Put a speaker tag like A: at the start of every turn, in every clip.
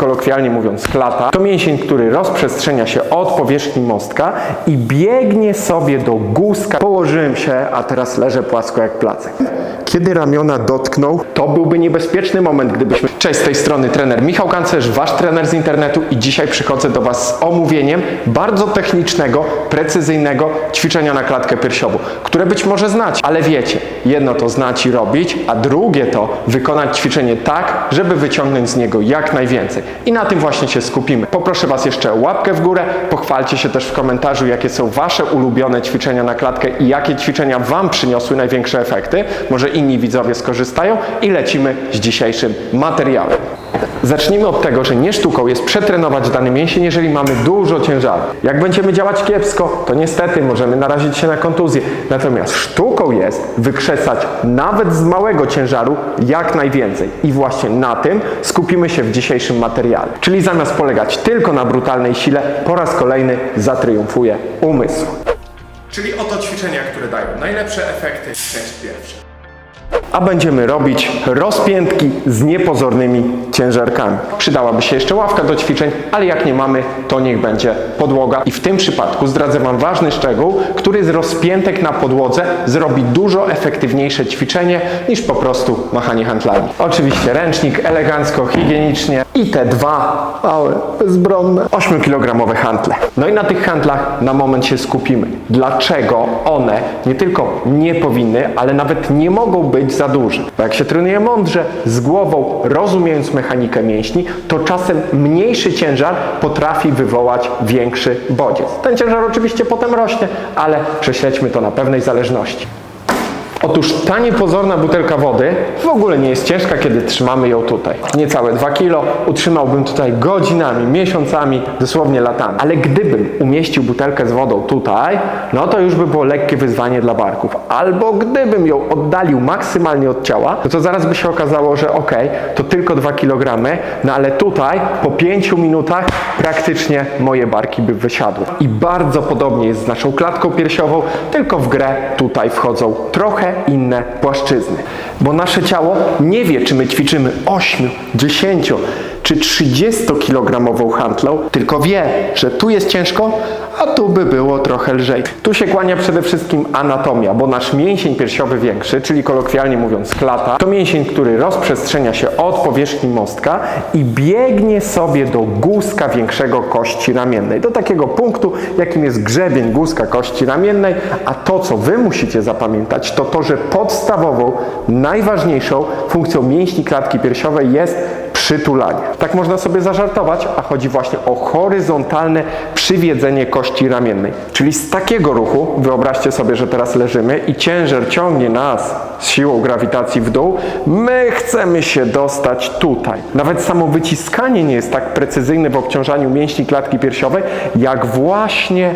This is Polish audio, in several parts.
A: kolokwialnie mówiąc klata, to mięsień, który rozprzestrzenia się od powierzchni mostka i biegnie sobie do guzka. Położyłem się, a teraz leżę płasko jak placek. Kiedy ramiona dotknął, to byłby niebezpieczny moment, gdybyśmy... Cześć, z tej strony trener Michał Kancerz, wasz trener z internetu i dzisiaj przychodzę do was z omówieniem bardzo technicznego, precyzyjnego ćwiczenia na klatkę piersiową, które być może znacie, ale wiecie, jedno to znać i robić, a drugie to wykonać ćwiczenie tak, żeby wyciągnąć z niego jak najwięcej. I na tym właśnie się skupimy. Poproszę was jeszcze o łapkę w górę, pochwalcie się też w komentarzu, jakie są wasze ulubione ćwiczenia na klatkę i jakie ćwiczenia wam przyniosły największe efekty. Może inni widzowie skorzystają i lecimy z dzisiejszym materiałem. Zacznijmy od tego, że nie sztuką jest przetrenować dany mięsień, jeżeli mamy dużo ciężaru. Jak będziemy działać kiepsko, to niestety możemy narazić się na kontuzję. Natomiast sztuką jest wykrzesać nawet z małego ciężaru jak najwięcej. I właśnie na tym skupimy się w dzisiejszym materiale. Czyli zamiast polegać tylko na brutalnej sile, po raz kolejny zatriumfuje umysł. Czyli oto ćwiczenia, które dają najlepsze efekty. Część pierwsza a będziemy robić rozpiętki z niepozornymi ciężarkami. Przydałaby się jeszcze ławka do ćwiczeń, ale jak nie mamy, to niech będzie podłoga. I w tym przypadku zdradzę Wam ważny szczegół, który z rozpiętek na podłodze zrobi dużo efektywniejsze ćwiczenie niż po prostu machanie handlami. Oczywiście ręcznik elegancko, higienicznie i te dwa małe, bezbronne 8-kilogramowe handle. No i na tych handlach na moment się skupimy. Dlaczego one nie tylko nie powinny, ale nawet nie mogą być za duże? Bo jak się trenuje mądrze, z głową, rozumiejąc mechanikę mięśni, to czasem mniejszy ciężar potrafi wywołać większy bodziec. Ten ciężar oczywiście potem rośnie, ale prześledźmy to na pewnej zależności. Otóż ta niepozorna butelka wody w ogóle nie jest ciężka, kiedy trzymamy ją tutaj. Niecałe 2 kg, utrzymałbym tutaj godzinami, miesiącami, dosłownie latami. Ale gdybym umieścił butelkę z wodą tutaj, no to już by było lekkie wyzwanie dla barków. Albo gdybym ją oddalił maksymalnie od ciała, no to zaraz by się okazało, że ok, to tylko 2 kg, no ale tutaj po 5 minutach praktycznie moje barki by wysiadły. I bardzo podobnie jest z naszą klatką piersiową, tylko w grę tutaj wchodzą trochę inne płaszczyzny. Bo nasze ciało nie wie, czy my ćwiczymy 8, 10 czy 30-kilogramową hantlą, tylko wie, że tu jest ciężko, a tu by było trochę lżej. Tu się kłania przede wszystkim anatomia, bo nasz mięsień piersiowy większy, czyli kolokwialnie mówiąc klata, to mięsień, który rozprzestrzenia się od powierzchni mostka i biegnie sobie do guzka większego kości ramiennej, do takiego punktu, jakim jest grzebień guzka kości ramiennej, a to, co Wy musicie zapamiętać, to to, że podstawową, najważniejszą funkcją mięśni klatki piersiowej jest przytulanie. Tak można sobie zażartować, a chodzi właśnie o horyzontalne przywiedzenie kości ramiennej. Czyli z takiego ruchu, wyobraźcie sobie, że teraz leżymy i ciężar ciągnie nas z siłą grawitacji w dół, my chcemy się dostać tutaj. Nawet samo wyciskanie nie jest tak precyzyjne w obciążaniu mięśni klatki piersiowej, jak właśnie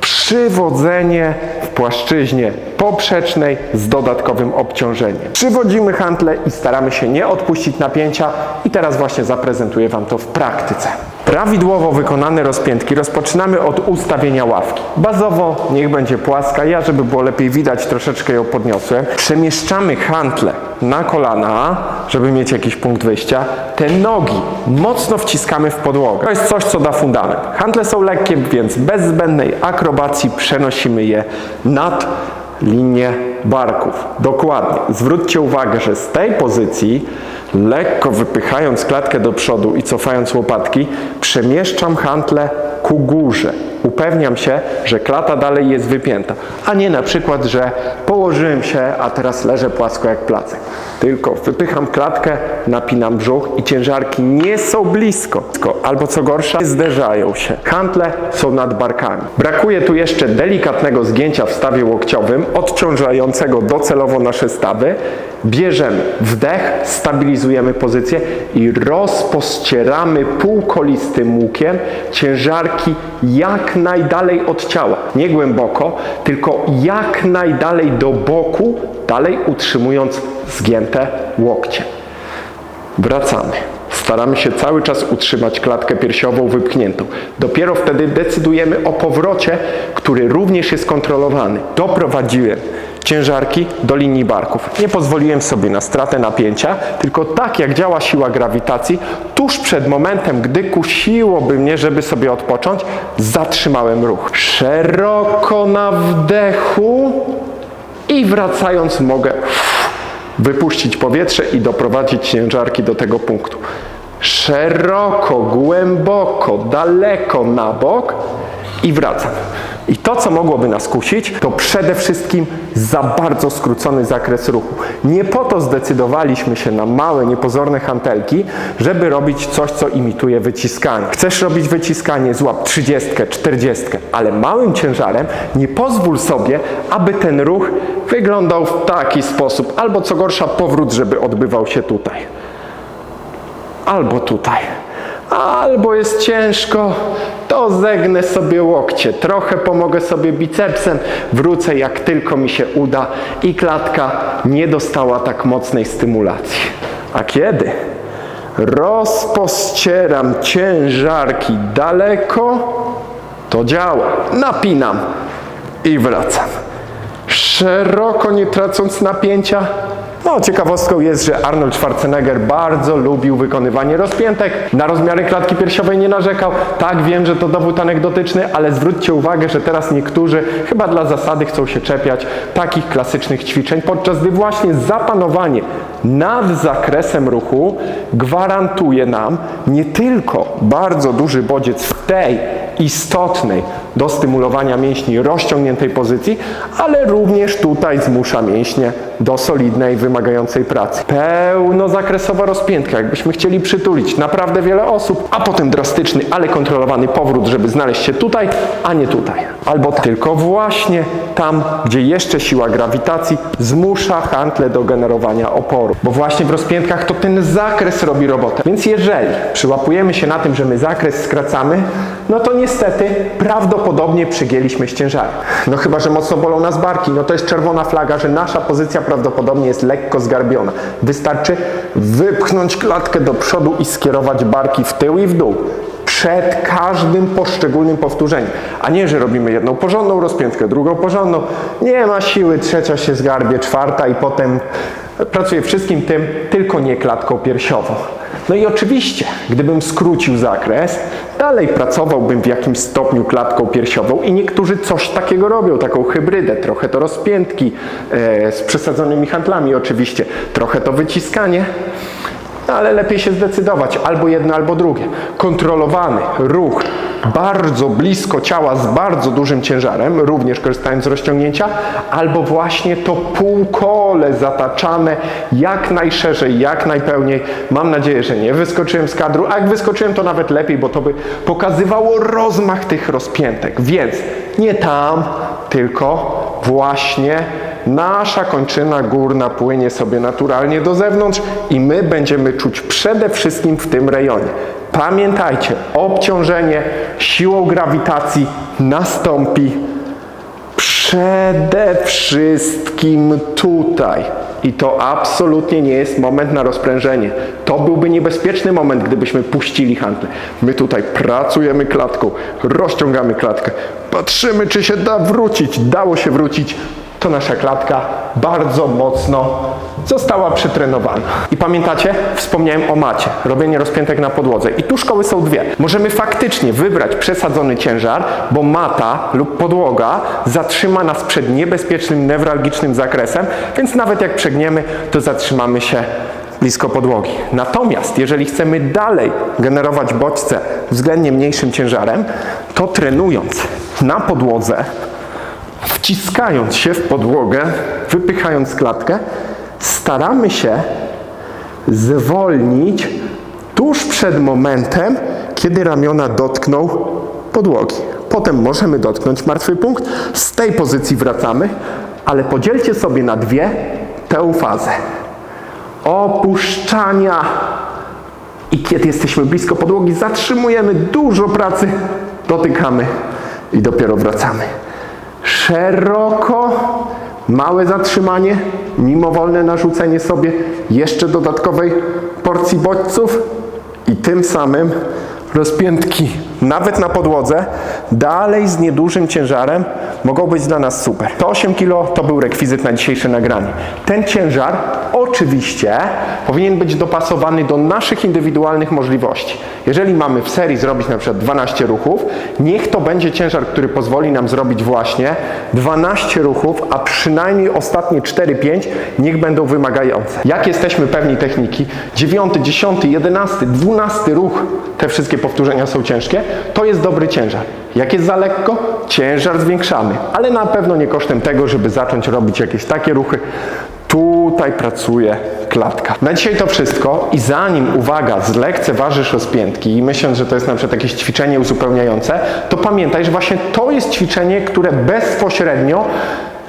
A: przywodzenie płaszczyźnie poprzecznej z dodatkowym obciążeniem. Przywodzimy hantle i staramy się nie odpuścić napięcia i teraz właśnie zaprezentuję Wam to w praktyce. Prawidłowo wykonane rozpiętki rozpoczynamy od ustawienia ławki. Bazowo niech będzie płaska, ja żeby było lepiej widać troszeczkę ją podniosłem. Przemieszczamy hantle na kolana, żeby mieć jakiś punkt wyjścia. Te nogi mocno wciskamy w podłogę. To jest coś, co da fundament. Hantle są lekkie, więc bez zbędnej akrobacji przenosimy je nad linię barków. Dokładnie. Zwróćcie uwagę, że z tej pozycji, lekko wypychając klatkę do przodu i cofając łopatki, przemieszczam hantle ku górze. Upewniam się, że klata dalej jest wypięta, a nie na przykład, że położyłem się, a teraz leżę płasko jak placek. Tylko wypycham klatkę, napinam brzuch i ciężarki nie są blisko. Albo co gorsza, zderzają się. Hantle są nad barkami. Brakuje tu jeszcze delikatnego zgięcia w stawie łokciowym, odciążającego docelowo nasze stawy. Bierzemy wdech, stabilizujemy pozycję i rozpościeramy półkolistym łukiem ciężarki jak najdalej od ciała. Nie głęboko, tylko jak najdalej do boku, dalej utrzymując zgięte łokcie. Wracamy. Staramy się cały czas utrzymać klatkę piersiową wypchniętą. Dopiero wtedy decydujemy o powrocie, który również jest kontrolowany. Doprowadziłem ciężarki do linii barków. Nie pozwoliłem sobie na stratę napięcia, tylko tak jak działa siła grawitacji, tuż przed momentem, gdy kusiłoby mnie, żeby sobie odpocząć, zatrzymałem ruch. Szeroko na wdechu i wracając mogę wypuścić powietrze i doprowadzić ciężarki do tego punktu. Szeroko, głęboko, daleko na bok i wracam. I to, co mogłoby nas kusić, to przede wszystkim za bardzo skrócony zakres ruchu. Nie po to zdecydowaliśmy się na małe, niepozorne hantelki, żeby robić coś, co imituje wyciskanie. Chcesz robić wyciskanie, złap 30, 40, ale małym ciężarem nie pozwól sobie, aby ten ruch wyglądał w taki sposób, albo co gorsza, powrót, żeby odbywał się tutaj albo tutaj. Albo jest ciężko, to zegnę sobie łokcie, trochę pomogę sobie bicepsem, wrócę jak tylko mi się uda i klatka nie dostała tak mocnej stymulacji. A kiedy rozpościeram ciężarki daleko, to działa. Napinam i wracam. Szeroko nie tracąc napięcia, no, ciekawostką jest, że Arnold Schwarzenegger bardzo lubił wykonywanie rozpiętek. Na rozmiary klatki piersiowej nie narzekał. Tak, wiem, że to dowód anegdotyczny, ale zwróćcie uwagę, że teraz niektórzy, chyba dla zasady, chcą się czepiać takich klasycznych ćwiczeń, podczas gdy właśnie zapanowanie nad zakresem ruchu gwarantuje nam nie tylko bardzo duży bodziec w tej istotnej do stymulowania mięśni rozciągniętej pozycji, ale również tutaj zmusza mięśnie do solidnej, wymagającej pracy. Pełnozakresowa rozpiętka, jakbyśmy chcieli przytulić naprawdę wiele osób, a potem drastyczny, ale kontrolowany powrót, żeby znaleźć się tutaj, a nie tutaj. Albo tylko właśnie tam, gdzie jeszcze siła grawitacji zmusza hantle do generowania oporu. Bo właśnie w rozpiętkach to ten zakres robi robotę. Więc jeżeli przyłapujemy się na tym, że my zakres skracamy, no to niestety prawdopodobnie przygięliśmy ciężary. No chyba, że mocno bolą nas barki, no to jest czerwona flaga, że nasza pozycja prawdopodobnie jest lekko zgarbiona. Wystarczy wypchnąć klatkę do przodu i skierować barki w tył i w dół przed każdym poszczególnym powtórzeniem. A nie, że robimy jedną porządną rozpiętkę, drugą porządną, nie ma siły, trzecia się zgarbie, czwarta i potem pracuję wszystkim tym, tylko nie klatką piersiową. No i oczywiście, gdybym skrócił zakres, dalej pracowałbym w jakimś stopniu klatką piersiową i niektórzy coś takiego robią, taką hybrydę, trochę to rozpiętki e, z przesadzonymi handlami oczywiście, trochę to wyciskanie, ale lepiej się zdecydować, albo jedno, albo drugie. Kontrolowany ruch bardzo blisko ciała z bardzo dużym ciężarem, również korzystając z rozciągnięcia, albo właśnie to półkole zataczane jak najszerzej, jak najpełniej. Mam nadzieję, że nie wyskoczyłem z kadru, a jak wyskoczyłem to nawet lepiej, bo to by pokazywało rozmach tych rozpiętek. Więc nie tam, tylko właśnie nasza kończyna górna płynie sobie naturalnie do zewnątrz i my będziemy czuć przede wszystkim w tym rejonie. Pamiętajcie, obciążenie siłą grawitacji nastąpi przede wszystkim tutaj. I to absolutnie nie jest moment na rozprężenie. To byłby niebezpieczny moment, gdybyśmy puścili handlę. My tutaj pracujemy klatką, rozciągamy klatkę, patrzymy, czy się da wrócić. Dało się wrócić. To nasza klatka bardzo mocno została przetrenowana. I pamiętacie? Wspomniałem o macie. Robienie rozpiętek na podłodze. I tu szkoły są dwie. Możemy faktycznie wybrać przesadzony ciężar, bo mata lub podłoga zatrzyma nas przed niebezpiecznym, newralgicznym zakresem, więc nawet jak przegniemy, to zatrzymamy się blisko podłogi. Natomiast jeżeli chcemy dalej generować bodźce względnie mniejszym ciężarem, to trenując na podłodze, wciskając się w podłogę, wypychając klatkę, staramy się zwolnić tuż przed momentem, kiedy ramiona dotkną podłogi. Potem możemy dotknąć martwy punkt, z tej pozycji wracamy, ale podzielcie sobie na dwie tę fazę. Opuszczania i kiedy jesteśmy blisko podłogi, zatrzymujemy dużo pracy, dotykamy i dopiero wracamy szeroko, małe zatrzymanie, mimowolne narzucenie sobie jeszcze dodatkowej porcji bodźców i tym samym rozpiętki nawet na podłodze, dalej z niedużym ciężarem mogą być dla nas super. To 8 kg to był rekwizyt na dzisiejsze nagranie. Ten ciężar oczywiście powinien być dopasowany do naszych indywidualnych możliwości. Jeżeli mamy w serii zrobić na przykład 12 ruchów, niech to będzie ciężar, który pozwoli nam zrobić właśnie 12 ruchów, a przynajmniej ostatnie 4-5 niech będą wymagające. Jak jesteśmy pewni techniki, 9, 10, 11, 12 ruch, te wszystkie powtórzenia są ciężkie, to jest dobry ciężar. Jak jest za lekko, ciężar zwiększamy, ale na pewno nie kosztem tego, żeby zacząć robić jakieś takie ruchy. Tutaj pracuje klatka. Na dzisiaj to wszystko i zanim, uwaga, zlekceważysz rozpiętki i myśląc, że to jest na przykład jakieś ćwiczenie uzupełniające, to pamiętaj, że właśnie to jest ćwiczenie, które bezpośrednio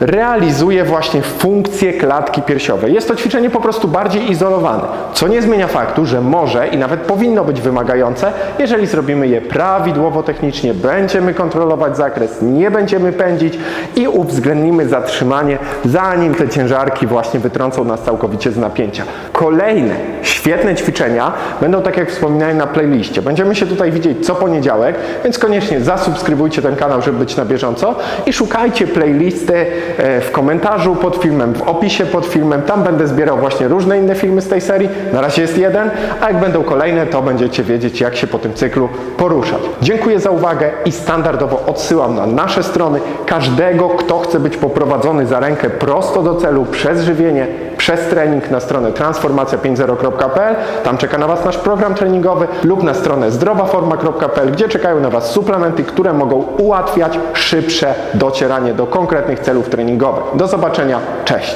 A: realizuje właśnie funkcję klatki piersiowej. Jest to ćwiczenie po prostu bardziej izolowane, co nie zmienia faktu, że może i nawet powinno być wymagające, jeżeli zrobimy je prawidłowo technicznie, będziemy kontrolować zakres, nie będziemy pędzić i uwzględnimy zatrzymanie, zanim te ciężarki właśnie wytrącą nas całkowicie z napięcia. Kolejne świetne ćwiczenia będą, tak jak wspominałem, na playliście. Będziemy się tutaj widzieć co poniedziałek, więc koniecznie zasubskrybujcie ten kanał, żeby być na bieżąco i szukajcie playlisty w komentarzu pod filmem, w opisie pod filmem. Tam będę zbierał właśnie różne inne filmy z tej serii. Na razie jest jeden, a jak będą kolejne, to będziecie wiedzieć, jak się po tym cyklu poruszać. Dziękuję za uwagę i standardowo odsyłam na nasze strony każdego, kto chce być poprowadzony za rękę prosto do celu przez żywienie, przez trening na stronę transformacja50.pl. Tam czeka na Was nasz program treningowy lub na stronę zdrowaforma.pl, gdzie czekają na Was suplementy, które mogą ułatwiać szybsze docieranie do konkretnych celów treningowych. Do zobaczenia, cześć!